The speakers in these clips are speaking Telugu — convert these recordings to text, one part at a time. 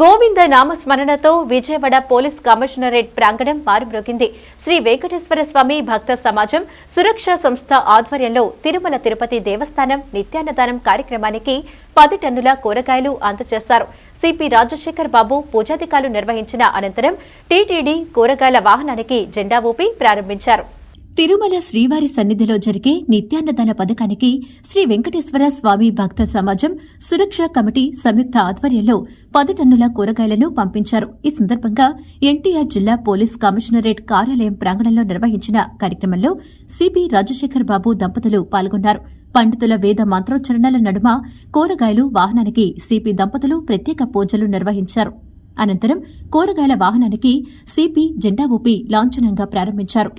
గోవింద నామస్మరణతో విజయవాడ పోలీస్ కమిషనరేట్ ప్రాంగణం మారుమ్రోగింది శ్రీ వెంకటేశ్వర స్వామి భక్త సమాజం సురక్షా సంస్థ ఆధ్వర్యంలో తిరుమల తిరుపతి దేవస్థానం నిత్యాన్నదానం కార్యక్రమానికి పది టన్నుల కూరగాయలు అందజేశారు. సిపి రాజశేఖర్ బాబు పూజాధికారులు నిర్వహించిన అనంతరం టీటీడీ కూరగాయల వాహనానికి జెండా ఊపి ప్రారంభించారు. తిరుమల శ్రీవారి సన్నిధిలో జరిగే నిత్యాన్నదాన పథకానికి శ్రీ వెంకటేశ్వర స్వామి భక్త సమాజం సురక్ష కమిటీ సంయుక్త ఆధ్వర్యంలో పది టన్నుల కూరగాయలను పంపించారు. ఈ సందర్భంగా ఎన్టీఆర్ జిల్లా పోలీస్ కమిషనరేట్ కార్యాలయం ప్రాంగణంలో నిర్వహించిన కార్యక్రమంలో సిపి రాజశేఖర్ బాబు దంపతులు పాల్గొన్నారు. పండితుల వేద మంత్రోచ్చరణల నడుమ కూరగాయలు వాహనానికి సిపి దంపతులు ప్రత్యేక పూజలు నిర్వహించారు. అనంతరం కూరగాయల వాహనానికి సిపి జెండా ఊపి లాంఛనంగా ప్రారంభించారు.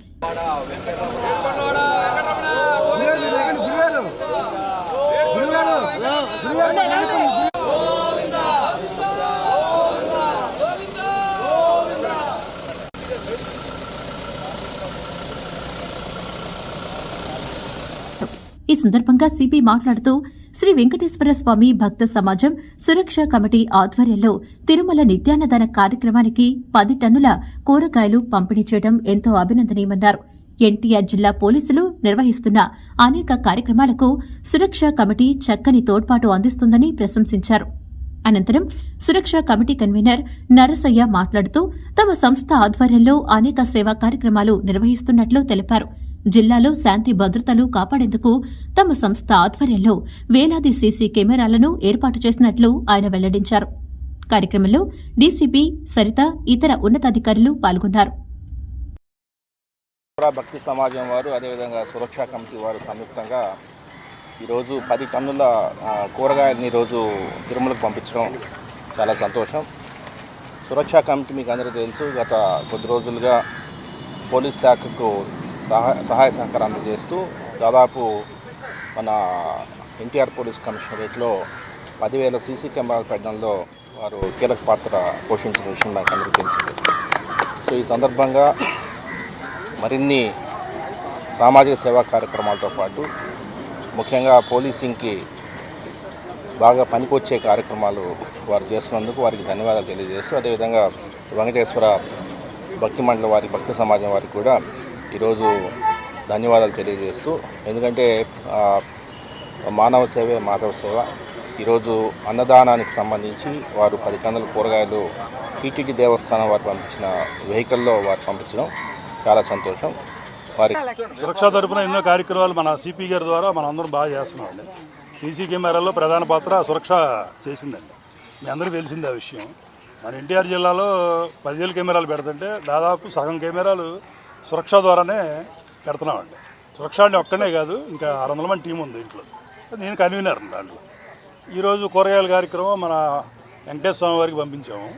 ఈ సందర్భంగా సిపి మాట్లాడుతూ శ్రీ వెంకటేశ్వర స్వామి భక్త సమాజం సురక్ష కమిటీ ఆధ్వర్యంలో తిరుమల నిత్యాన్నదాన కార్యక్రమానికి పది టన్నుల కూరగాయలు పంపిణీ చేయడం ఎంతో అభినందనీయమన్నారు. ఎన్టీఆర్ జిల్లా పోలీసులు నిర్వహిస్తున్న అనేక కార్యక్రమాలకు సురక్ష కమిటీ చక్కని తోడ్పాటు అందిస్తుందని ప్రశంసించారు. అనంతరం సురక్ష కమిటీ కన్వీనర్ నరసయ్య మాట్లాడుతూ తమ సంస్థ ఆధ్వర్యంలో అనేక సేవా కార్యక్రమాలు నిర్వహిస్తున్నట్లు తెలిపారు. జిల్లాలో శాంతి భద్రతలు కాపాడేందుకు తమ సంస్థ ఆధ్వర్యంలో వేలాది సీసీ కెమెరాలను ఏర్పాటు చేసినట్లు ఆయన వెల్లడించారు. కార్యక్రమంలో డీసీపీ సరిత ఇతర ఉన్నతాధికారులు పాల్గొన్నారు. భక్తి సమాజం వారు అదేవిధంగా సురక్షా కమిటీ వారు సంయుక్తంగా ఈరోజు పది టన్నుల ఆ, కూరగాయలని ఈరోజు తిరుమలకు పంపించడం చాలా సంతోషం. సురక్షా కమిటీ మీకు అందరూ తెలుసు గత కొద్ది రోజులుగా పోలీస్ శాఖకు సహాయ సహాయ సహకారం అందజేస్తూ దాదాపు మన ఎన్టీఆర్ పోలీస్ కమిషనరేట్లో పదివేల సీసీ కెమెరాలు పెట్టడంలో వారు కీలక పాత్ర పోషించిన విషయం నాకు అందరికీ తెలిసింది. సో ఈ సందర్భంగా మరిన్ని సామాజిక సేవా కార్యక్రమాలతో పాటు ముఖ్యంగా పోలీసింగ్కి బాగా పనికొచ్చే కార్యక్రమాలు వారు చేస్తున్నందుకు వారికి ధన్యవాదాలు తెలియజేస్తూ అదేవిధంగా వెంకటేశ్వర భక్తి మండలి వారి భక్తి సమాజం వారికి కూడా ఈరోజు ధన్యవాదాలు తెలియజేస్తూ ఎందుకంటే మానవ సేవే మాధవ సేవ. ఈరోజు అన్నదానానికి సంబంధించి వారు పది కందల కూరగాయలు టీటీడీ దేవస్థానం వారు పంపించిన వెహికల్లో వారు పంపించడం చాలా సంతోషం. వారి సురక్ష తరపున ఎన్నో కార్యక్రమాలు మన సిపి గారి ద్వారా మనం అందరం బాగా చేస్తున్నామండి. సీసీ కెమెరాల్లో ప్రధాన పాత్ర సురక్ష చేసిందండి. మీ అందరికీ తెలిసింది ఆ విషయం. మన ఎన్టీఆర్ జిల్లాలో పదివేల కెమెరాలు పెడుతుంటే దాదాపు సగం కెమెరాలు సురక్ష ద్వారానే పెడుతున్నామండి. సురక్ష అంటే ఒక్కనే కాదు ఇంకా ఆరు వందల మంది టీం ఉంది ఇంట్లో. నేను కన్వీనర్ దాంట్లో. ఈరోజు కూరగాయల కార్యక్రమం మన వెంకటేశ్వర స్వామి వారికి పంపించాము.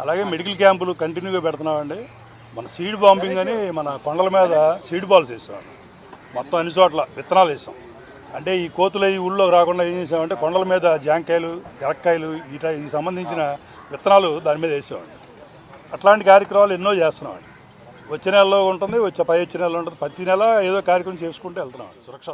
అలాగే మెడికల్ క్యాంపులు కంటిన్యూగా పెడుతున్నామండి. మన సీడ్ బాంబింగ్ అని మన కొండల మీద సీడ్ బాల్స్ వేసాం మొత్తం అన్ని చోట్ల విత్తనాలు వేసాం. అంటే ఈ కోతులు ఈ ఊళ్ళో రాకుండా ఏం చేసామంటే కొండల మీద జాంకాయలు ఎరక్కాయలు ఈ ఈ సంబంధించిన విత్తనాలు దాని మీద వేసామండి. అట్లాంటి కార్యక్రమాలు ఎన్నో చేస్తున్నామండి. వచ్చే నెలలో ఉంటుంది వచ్చే పై వచ్చే నెలలో ఉంటుంది. ప్రతి నెల ఏదో కార్యక్రమం చేసుకుంటూ వెళ్తున్నాం. సురక్ష